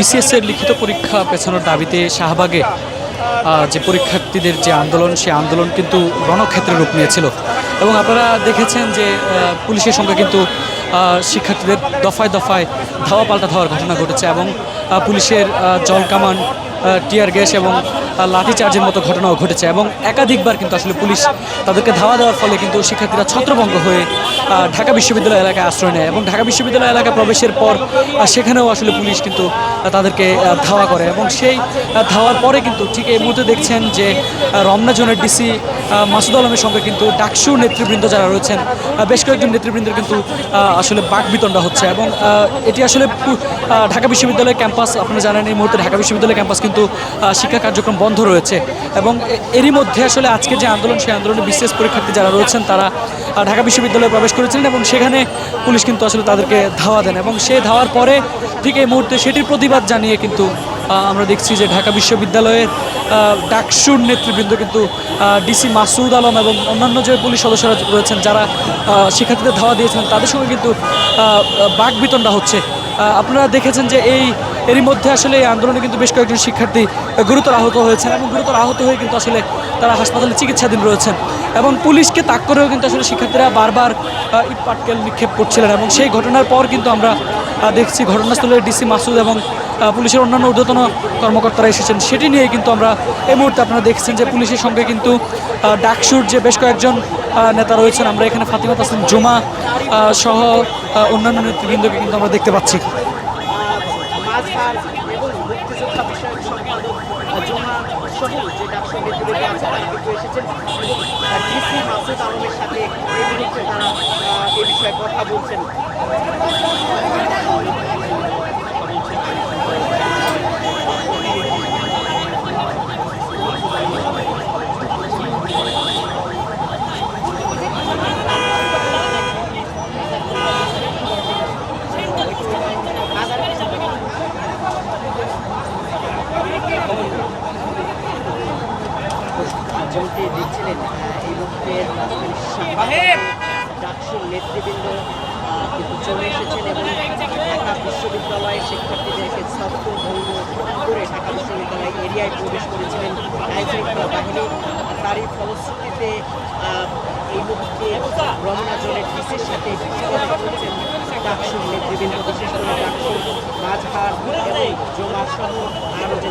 BCS এর লিখিত পরীক্ষা পেছানোর দাবিতে শাহবাগে যে পরীক্ষার্থীদের যে আন্দোলন, সে আন্দোলন কিন্তু রণক্ষেত্রে রূপ নিয়েছিল। এবং আপনারা দেখেছেন যে পুলিশের সঙ্গে কিন্তু শিক্ষার্থীদের দফায় দফায় ধাওয়া পাল্টা ধাওয়ার ঘটনা ঘটেছে এবং পুলিশের জল কামান টিয়ার গ্যাস এবং লাঠিচার্জের মতো ঘটনাও ঘটেছে এবং একাধিকবার কিন্তু আসলে পুলিশ তাদেরকে ধাওয়া দেওয়ার ফলে কিন্তু শিক্ষার্থীরা ছত্রভঙ্গ হয়ে ঢাকা বিশ্ববিদ্যালয় এলাকায় আশ্রয় নেয় এবং ঢাকা বিশ্ববিদ্যালয় এলাকায় প্রবেশের পর সেখানেও আসলে পুলিশ কিন্তু তাদেরকে ধাওয়া করে এবং সেই ধাওয়ার পরে কিন্তু ঠিক এই মুহূর্তে দেখছেন যে রমনা জোনের ডিসি মাসুদ আলমের সঙ্গে কিন্তু ডাকসু নেতৃবৃন্দ যারা রয়েছেন বেশ কয়েকজন নেতৃবৃন্দের কিন্তু আসলে বাক বিতণ্ডা হচ্ছে এবং এটি আসলে ঢাকা বিশ্ববিদ্যালয় ক্যাম্পাস আপনারা জানেন এই মুহূর্তে ঢাকা বিশ্ববিদ্যালয় ক্যাম্পাস কিন্তু শিক্ষা কার্যক্রম বন্ধ রয়েছে এবং এরই মধ্যে আসলে আজকে যে আন্দোলন, সেই আন্দোলনে বিশেষ পরীক্ষার্থী যারা রয়েছেন, তারা ঢাকা বিশ্ববিদ্যালয়ে প্রবেশ করেছিলেন এবং সেখানে পুলিশ কিন্তু আসলে তাদেরকে ধাওয়া দেন এবং সেই ধাওয়ার পরে ঠিক এই মুহূর্তে সেটির প্রতিবাদ জানিয়ে কিন্তু আমরা দেখছি যে ঢাকা বিশ্ববিদ্যালয়ের ডাকসুর নেতৃবৃন্দ কিন্তু ডিসি মাসুদ আলম এবং অন্যান্য যে পুলিশ সদস্যরা রয়েছেন, যারা শিক্ষার্থীদের ধাওয়া দিয়েছেন তাদের সঙ্গে কিন্তু বাক বিতণ্ডা হচ্ছে। আপনারা দেখেছেন যে এই এরই মধ্যে আসলে এই আন্দোলনে কিন্তু বেশ কয়েকজন শিক্ষার্থী গুরুতর আহত হয়েছেন এবং গুরুতর আহত হয়ে কিন্তু আসলে তারা হাসপাতালে চিকিৎসাধীন রয়েছেন এবং পুলিশকে তাক করেও কিন্তু আসলে শিক্ষার্থীরা বারবার ইট পাটকেল নিক্ষেপ করছিলেন এবং সেই ঘটনার পর কিন্তু আমরা দেখছি ঘটনাস্থলে ডিসি মাসুদ এবং পুলিশের অন্যান্য ঊর্ধ্বতন কর্মকর্তারা এসেছেন। সেটি নিয়ে কিন্তু আমরা এই মুহূর্তে আপনারা দেখছেন যে পুলিশের সঙ্গে কিন্তু ডাকসুর যে বেশ কয়েকজন নেতা রয়েছেন, আমরা এখানে ফাতিমা তাসলিম জুমা সহ অন্যান্য নেতৃবৃন্দকে কিন্তু আমরা দেখতে পাচ্ছি। মাঝহার এবং মুক্তিযোদ্ধা বিষয়ক সম্পাদক জোহা সহ যে ডাকসু নেতৃবৃন্দ আছে তারা কিন্তু এসেছেন। এবং মাসুদ আলমের সাথে যেমনটি দেখছিলেন এই মুহূর্তে ডাকসুর নেতৃবৃন্দ কিন্তু চলে এসেছেন এবং ঢাকা বিশ্ববিদ্যালয়ের শিক্ষার্থীদেরকে ছাত্র ভঙ্গ করে ঢাকা বিশ্ববিদ্যালয় এরিয়ায় প্রবেশ করেছিলেন আইনশৃঙ্খলা বাহিনী। তারই ফলশ্রুতিতে এই মুহূর্তে রমনা জলের ডিসির সাথে কথা বলছেন ডাকসুর নেতৃবৃন্দ, বিশেষ করে ডাকসুর মাঝহার এবং জমা সহ আরও যে